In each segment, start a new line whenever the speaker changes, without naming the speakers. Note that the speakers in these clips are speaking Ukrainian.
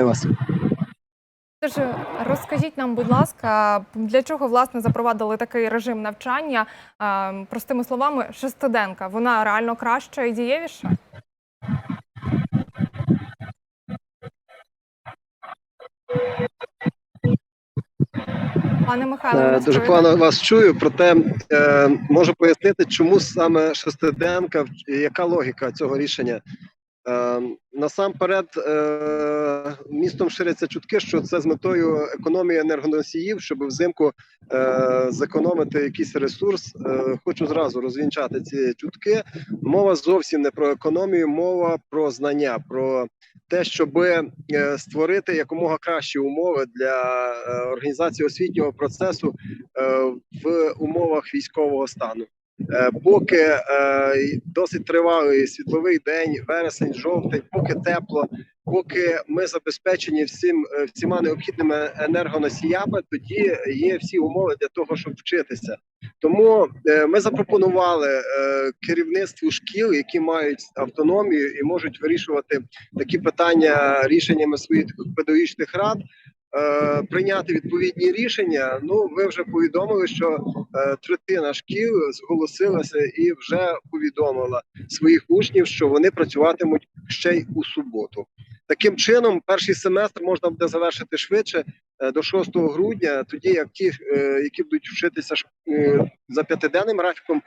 вас.
Тож розкажіть нам, будь ласка, для чого власне запровадили такий режим навчання? Простими словами, шестиденка. Вона реально краща і дієвіша? Пане Михайло,
Е, Дуже погано вас чую, проте е, можу пояснити, чому саме шестиденка, яка логіка цього рішення. Е, насамперед, е, містом ширяться чутки, що це з метою економії енергоносіїв, щоб взимку е, зекономити якийсь ресурс. Е, хочу зразу розвінчати ці чутки. Мова зовсім не про економію, мова про знання, про те, щоб створити якомога кращі умови для організації освітнього процесу в умовах військового стану. Е, Поки е, досить тривалий світловий день, вересень, жовтень, поки тепло, поки ми забезпечені всім е, всіма необхідними енергоносіями, тоді є всі умови для того, щоб вчитися. Тому ми запропонували керівництву шкіл, які мають автономію і можуть вирішувати такі питання рішеннями своїх педагогічних рад. Е, Прийняти відповідні рішення. Ну, ви вже повідомили, що е, третина шкіл зголосилася і вже повідомила своїх учнів, що вони працюватимуть ще й у суботу. Таким чином, перший семестр можна буде завершити швидше е, до 6 грудня, тоді як ті, які будуть вчитися за п'ятиденним графіком,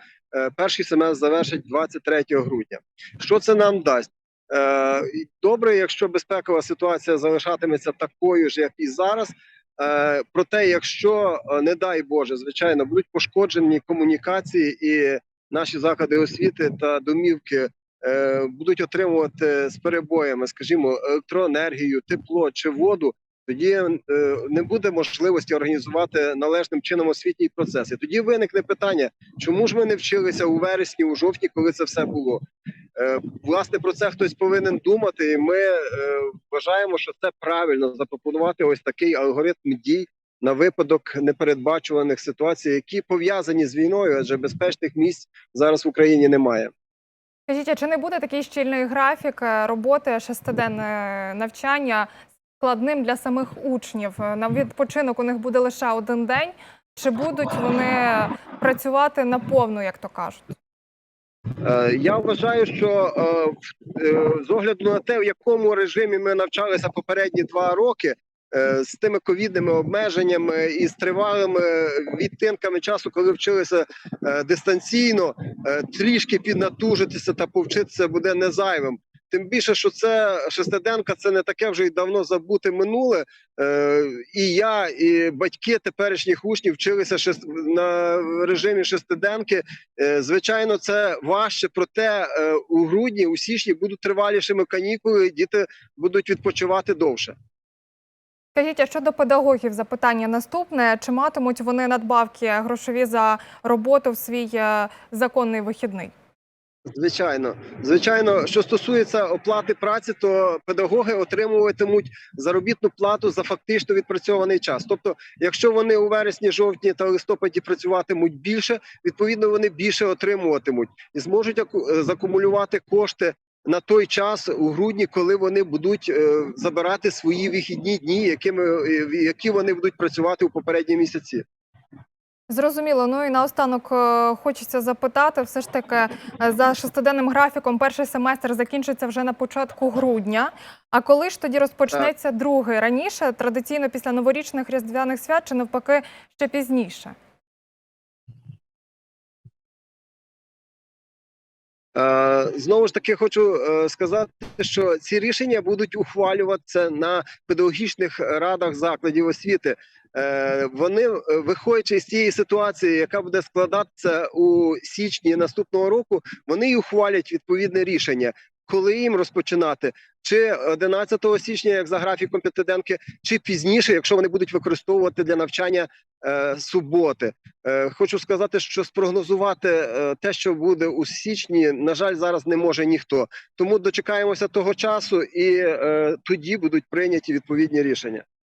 перший семестр завершить 23 грудня. Що це нам дасть? Е, Добре, якщо безпекова ситуація залишатиметься такою ж, як і зараз. Е, Проте, якщо е, не дай Боже, звичайно, будуть пошкоджені комунікації, і наші заклади освіти та домівки будуть отримувати з перебоями, скажімо, електроенергію, тепло чи воду. Тоді не буде можливості організувати належним чином освітній процес. І тоді виникне питання, чому ж ми не вчилися у вересні, у жовтні, коли це все було. Е, Власне, про це хтось повинен думати, і ми е, вважаємо, що це правильно запропонувати ось такий алгоритм дій на випадок непередбачуваних ситуацій, які пов'язані з війною, адже безпечних місць зараз в Україні немає.
Скажіть, а чи не буде такий щільний графік е, роботи шестиденне навчання складним для самих учнів? На відпочинок у них буде лише один день. Чи будуть вони працювати наповну, як то кажуть?
Е, Я вважаю, що е, е, з огляду на те, в якому режимі ми навчалися попередні два роки. З тими ковідними обмеженнями і з тривалими відтинками часу, коли вчилися дистанційно, трішки піднатужитися та повчитися буде не зайвим. Тим більше, що це шестиденка, це не таке вже й давно забуте минуле. Е, і я, і батьки теперішніх учнів вчилися шест... на режимі шестиденки. Е, Звичайно, це важче, проте е, у грудні, у січні будуть тривалішими канікули, і діти будуть відпочивати довше.
Скажіть, а щодо педагогів, запитання наступне: чи матимуть вони надбавки грошові за роботу в свій е, законний вихідний?
Звичайно, звичайно, що стосується оплати праці, то педагоги отримуватимуть заробітну плату за фактично відпрацьований час. Тобто, якщо вони у вересні, жовтні та листопаді працюватимуть більше, відповідно вони більше отримуватимуть і зможуть е, закумулювати кошти на той час у грудні, коли вони будуть е, забирати свої вихідні дні, якими е, які вони будуть працювати у попередні місяці.
Зрозуміло. Ну і наостанок е, хочеться запитати, все ж таки, е, за шестиденним графіком, перший семестр закінчиться вже на початку грудня. А коли ж тоді розпочнеться другий раніше, традиційно після новорічних різдвяних свят, чи навпаки ще пізніше?
Знову ж таки, хочу е, сказати, що ці рішення будуть ухвалюватися на педагогічних радах закладів освіти. Е, Вони, е, виходячи з цієї ситуації, яка буде складатися у січні наступного року, вони й ухвалять відповідне рішення, коли їм розпочинати. Чи 11 січня, як за графіком п'ятиденки, чи пізніше, якщо вони будуть використовувати для навчання е, суботи. Е, Хочу сказати, що спрогнозувати е, те, що буде у січні, на жаль, зараз не може ніхто. Тому дочекаємося того часу, і е, тоді будуть прийняті відповідні рішення.